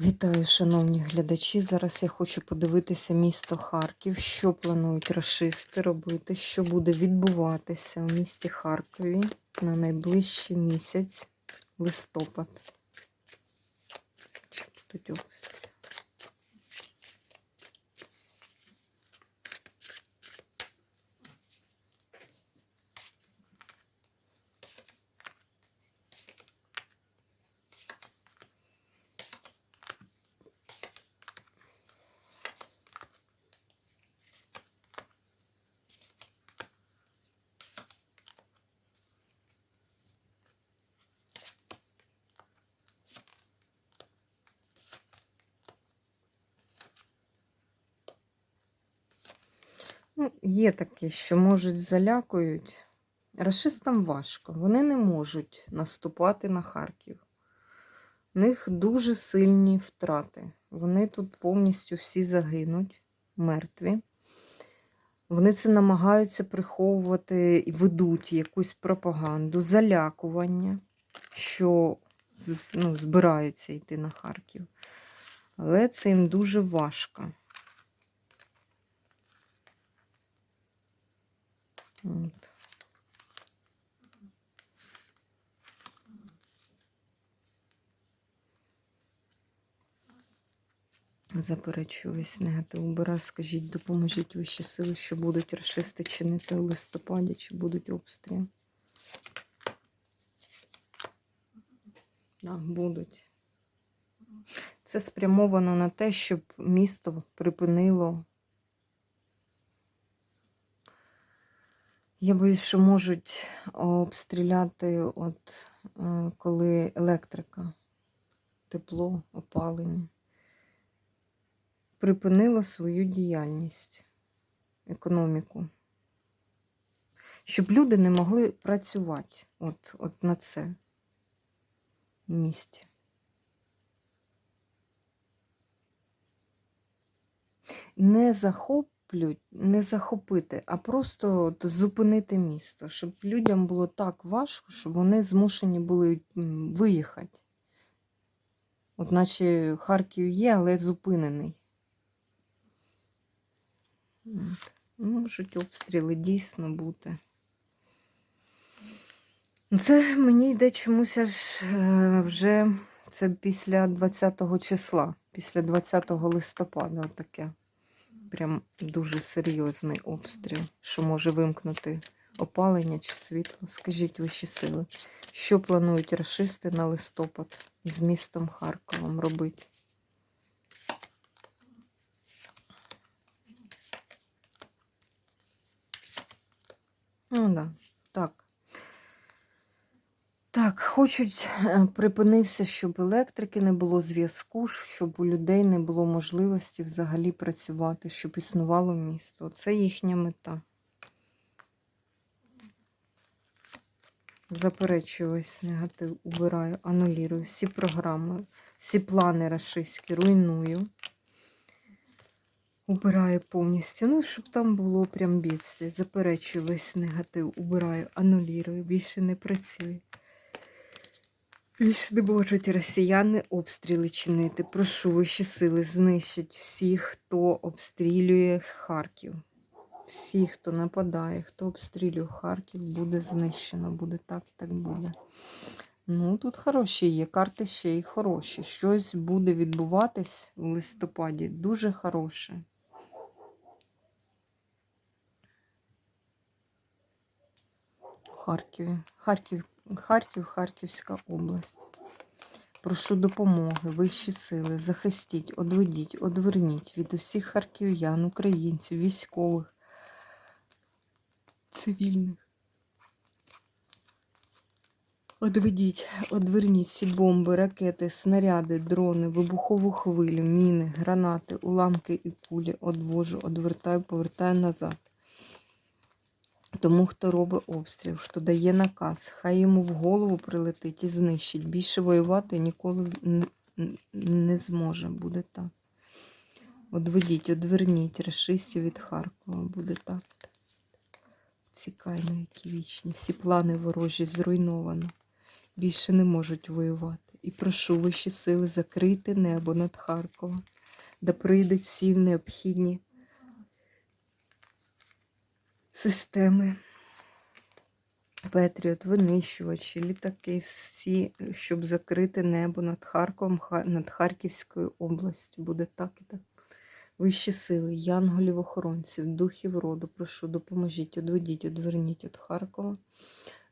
Вітаю, шановні глядачі. Зараз я хочу подивитися місто Харків, що планують рашисти робити, що буде відбуватися у місті Харкові на найближчий місяць листопад. Чи будуть обстріли? Ну, є таке, що можуть залякують. Рашистам важко. Вони не можуть наступати на Харків. У них дуже сильні втрати. Вони тут повністю всі загинуть, мертві. Вони це намагаються приховувати і ведуть якусь пропаганду, залякування, що ну, збираються йти на Харків. Але це їм дуже важко. От. Заперечую весь негатив. Убира, скажіть, допоможіть вищі сили, що будуть расисти чинити у листопаді, чи будуть обстріли. Так, будуть. Це спрямовано на те, щоб місто припинило Я боюсь, що можуть обстріляти, от е, коли електрика, тепло, опалення припинило свою діяльність, економіку. Щоб люди не могли працювати от, от на це в місті. Не захоп захоплють, не захопити, а просто от зупинити місто, щоб людям було так важко, щоб вони змушені були виїхати. От наче Харків є, але зупинений. От. Можуть обстріли дійсно бути. Це мені йде чомусь аж е, вже це після 20 числа, після 20 листопада таке прям дуже серйозний обстріл, що може вимкнути опалення чи світло. Скажіть вищі сили, що планують рашисти на листопад з містом Харковом робити? Ну да. Так, хочуть, е, припинився, щоб електрики не було зв'язку, щоб у людей не було можливості взагалі працювати, щоб існувало місто. Це їхня мета. Заперечую негатив, убираю, анулірую всі програми, всі плани рашистські руйную. Убираю повністю. Ну, щоб там було прям бідстві. Заперечую весь негатив, убираю, анулірую, більше не працює. Більше не можуть росіяни обстріли чинити. Прошу вищі сили, знищить всіх, хто обстрілює Харків. Всі, хто нападає, хто обстрілює Харків, буде знищено. Буде так і так буде. Ну, тут хороші є, карти ще й хороші. Щось буде відбуватись в листопаді. Дуже хороше. В Харкові. Харків Харків, Харківська область. Прошу допомоги, вищі сили, захистіть, одведіть, одверніть від усіх харків'ян, українців, військових, цивільних. Одведіть, одверніть ці бомби, ракети, снаряди, дрони, вибухову хвилю, міни, гранати, уламки і кулі. Одвожу, одвертаю, повертаю назад. Тому, хто робить обстріл, хто дає наказ, хай йому в голову прилетить і знищить. Більше воювати ніколи не зможе. Буде так. Одведіть, одверніть расистів від Харкова. Буде так. Цікайно, які вічні. Всі плани ворожі зруйновано. Більше не можуть воювати. І прошу вищі сили закрити небо над Харковом, де прийдуть всі необхідні системи. Петріот, винищувачі, літаки, всі, щоб закрити небо над Харковом, над Харківською областю. Буде так і так. Вищі сили, янголів охоронців, духів роду, прошу, допоможіть, одведіть, одверніть від Харкова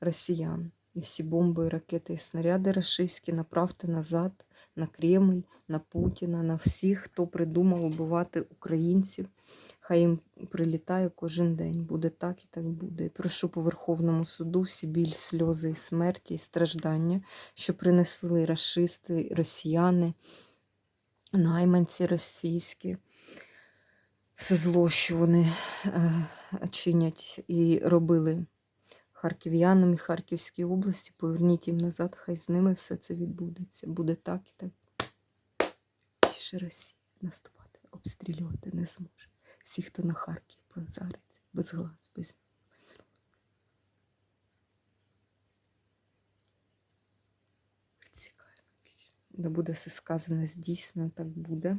росіян. І всі бомби, ракети, і снаряди рашистські направте назад на Кремль, на Путіна, на всіх, хто придумав убивати українців. Хай їм прилітає кожен день. Буде так і так буде. Прошу по Верховному суду всі біль, сльози і смерті, і страждання, що принесли рашисти, росіяни, найманці російські. Все зло, що вони е, чинять і робили харків'янам і Харківській області, поверніть їм назад, хай з ними все це відбудеться. Буде так і так. Більше Росія наступати, обстрілювати не зможе. Всі, хто на Харків позариться, без глаз, без Відсікаю. Да буде все сказане здійснено, так буде.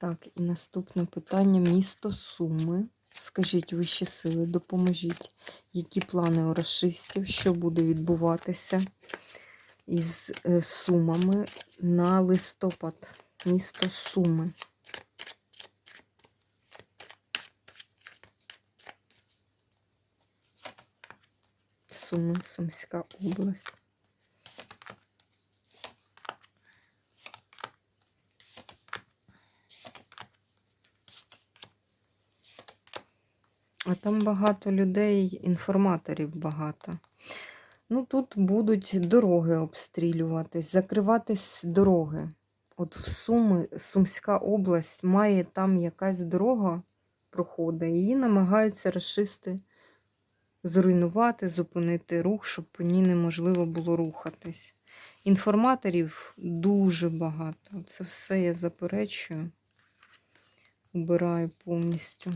Так, і наступне питання. Місто Суми. Скажіть вищі сили, допоможіть, які плани у расистів, що буде відбуватися із е, Сумами на листопад. Місто Суми. Суми, Сумська область. А там багато людей, інформаторів багато. Ну, тут будуть дороги обстрілюватись, закриватись дороги. От в Суми, Сумська область має там якась дорога проходить, її намагаються расисти зруйнувати, зупинити рух, щоб по ній неможливо було рухатись. Інформаторів дуже багато. Це все я заперечую, убираю повністю.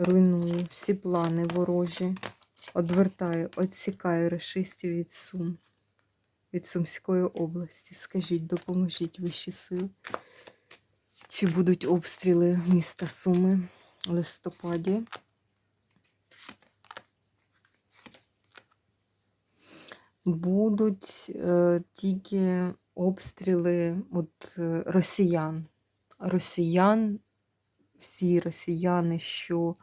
Руйную всі плани ворожі, одвертаю, відсікаю решистів від Сум, від Сумської області. Скажіть, допоможіть вищі сили. Чи будуть обстріли міста Суми в листопаді? Будуть е, тільки обстріли от, е, росіян. Росіян, всі росіяни, що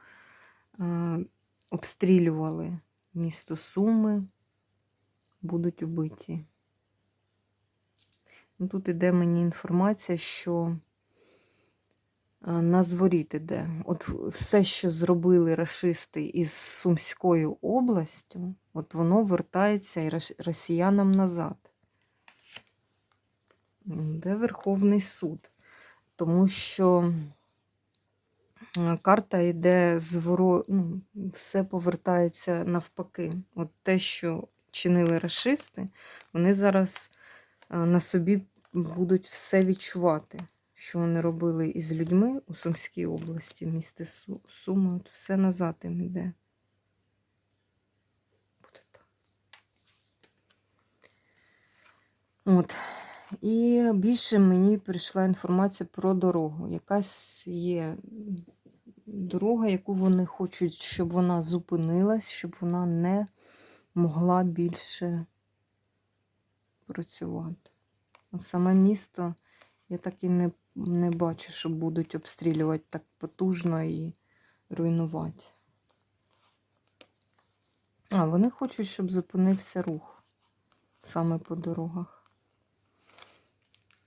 обстрілювали місто Суми, будуть убиті. Ну, Тут іде мені інформація, що на зворіт іде. От все, що зробили рашисти із Сумською областю, от воно вертається і росіянам назад. Де Верховний суд? Тому що карта йде зворо... ну, все повертається навпаки. От те, що чинили рашисти, вони зараз е, на собі будуть все відчувати, що вони робили із людьми у Сумській області, місті Суми. От все назад їм йде. От. І більше мені прийшла інформація про дорогу. Якась є дорога, яку вони хочуть, щоб вона зупинилась, щоб вона не могла більше працювати. Саме місто я так і не, не бачу, що будуть обстрілювати так потужно і руйнувати. А, вони хочуть, щоб зупинився рух саме по дорогах.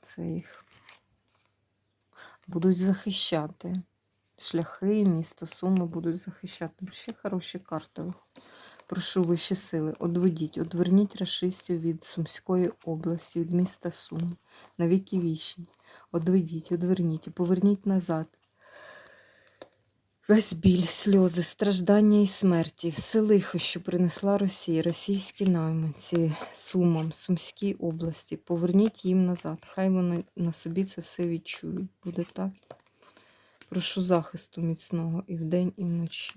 Це їх будуть захищати. Шляхи, місто Суми будуть захищати. Ще хороші карти. Прошу вищі сили, одведіть, одверніть рашистів від Сумської області, від міста Сум, на віки вічні. Одведіть, одверніть поверніть назад. Весь біль, сльози, страждання і смерті, все лихо, що принесла Росія, російські найманці Сумам, Сумській області. Поверніть їм назад. Хай вони на собі це все відчують. Буде так. Прошу захисту міцного і вдень, і вночі.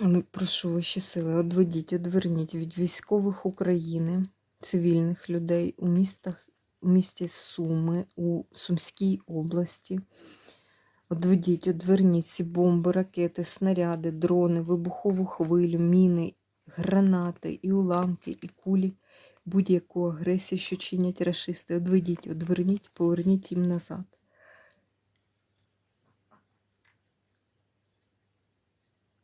Ну, Прошу вищі сили, одведіть, одверніть від військових України, цивільних людей у містах, у місті Суми, у Сумській області. Одведіть, одверніть ці бомби, ракети, снаряди, дрони, вибухову хвилю, міни, гранати, і уламки, і кулі, будь-яку агресію, що чинять рашисти. Одведіть, одверніть, поверніть їм назад.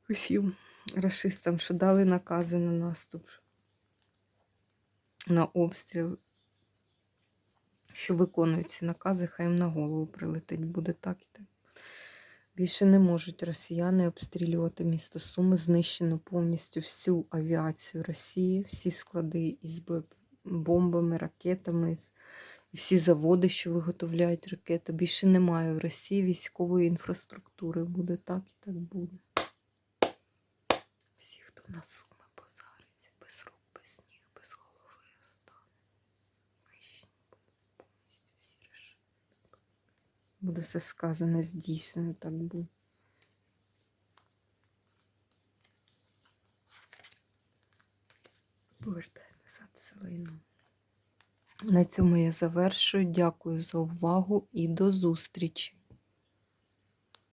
Усім рашистам, що дали накази на наступ, на обстріл, що виконують ці накази, хай їм на голову прилетить. Буде так і так. Більше не можуть росіяни обстрілювати місто Суми. Знищено повністю всю авіацію Росії, всі склади із бомбами, ракетами, і всі заводи, що виготовляють ракети. Більше немає в Росії військової інфраструктури. Буде так і так буде. Всі, хто на суми позариться, без рук, без ніг, без голови остане. Знищені будуть повністю всі решити. Буде все сказане, здійснено, так буде. Повертаю назад селину. На цьому я завершую. Дякую за увагу і до зустрічі!